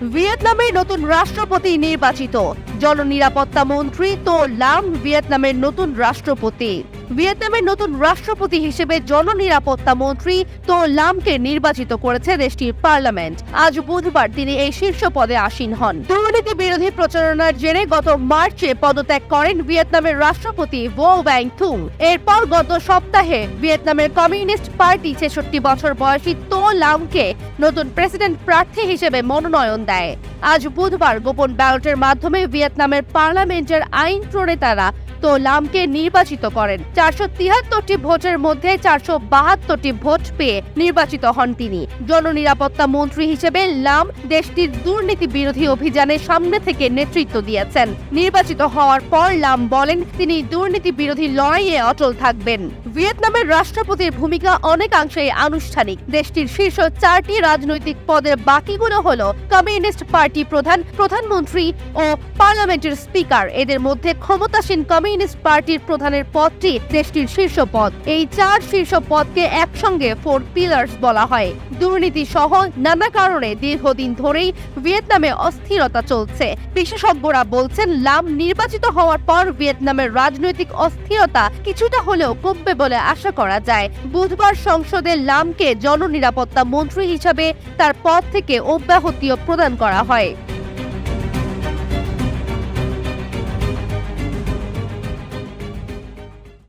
ভিয়েতনামের নতুন রাষ্ট্রপতি নির্বাচিত। জননিরাপত্তা মন্ত্রী তো লাম ভিয়েতনামের নতুন রাষ্ট্রপতি। ভিয়েতনামের নতুন রাষ্ট্রপতি হিসেবে জননিরাপত্তা মন্ত্রী তো লামকে নির্বাচিত করেছে দেশটির পার্লামেন্ট। আজ বুধবার তিনি এই শীর্ষ পদে আসীন হন। দুর্নীতি বিরোধী প্রচারণার জেরে গত মার্চে পদত্যাগ করেন ভিয়েতনামের রাষ্ট্রপতি ভো ব্যাং থুং এরপর গত সপ্তাহে ভিয়েতনামের কমিউনিস্ট পার্টি ছেষট্টি বছর বয়সী তো লামকে নতুন প্রেসিডেন্ট প্রার্থী হিসেবে মনোনয়ন দেয়। আজ বুধবার গোপন ব্যালটের মাধ্যমে ভিয়েতনামের পার্লামেন্টের আইন প্রণেতারা তো লামকে নির্বাচিত করেন। চারশো তিয়াত্তরটি ভোটের মধ্যে চারশো বাহাত্তরটি ভোট পেয়ে নির্বাচিত হন তিনি। জননিরাপত্তা মন্ত্রী হিসেবে লাম দেশটির দুর্নীতি বিরোধী অভিযানে সামনে থেকে নেতৃত্ব দিয়েছেন। নির্বাচিত হওয়ার পর লাম বলেন, তিনি দুর্নীতি বিরোধী লড়াইয়ে অটল থাকবেন। ভিয়েতনামের রাষ্ট্রপতির ভূমিকা অনেকাংশেই আনুষ্ঠানিক। দেশটির শীর্ষ চারটি রাজনৈতিক পদের বাকিগুলো হলো কমিউনিস্ট পার্টি প্রধান, প্রধানমন্ত্রী ও পার্লামেন্টের স্পিকার। এদের মধ্যে ক্ষমতাসীন কমিউনিস্ট পার্টির প্রধানের পদটি দেশটির শীর্ষ পদ এই চার শীর্ষ পদকে একসঙ্গে ফোর পিলার্স বলা হয়। দুর্নীতি সহ নানা কারণে দীর্ঘদিন ধরেই ভিয়েতনামে অস্থিরতা চলছে। বিশেষজ্ঞরা বলছেন, লাম নির্বাচিত হওয়ার পর ভিয়েতনামের রাজনৈতিক অস্থিরতা কিছুটা হলেও কমবে বলে আশা করা যায়। বুধবার সংসদে লামকে জননিরাপত্তা মন্ত্রী হিসাবে তার পদ থেকে অব্যাহতিও প্রদান করা হয়।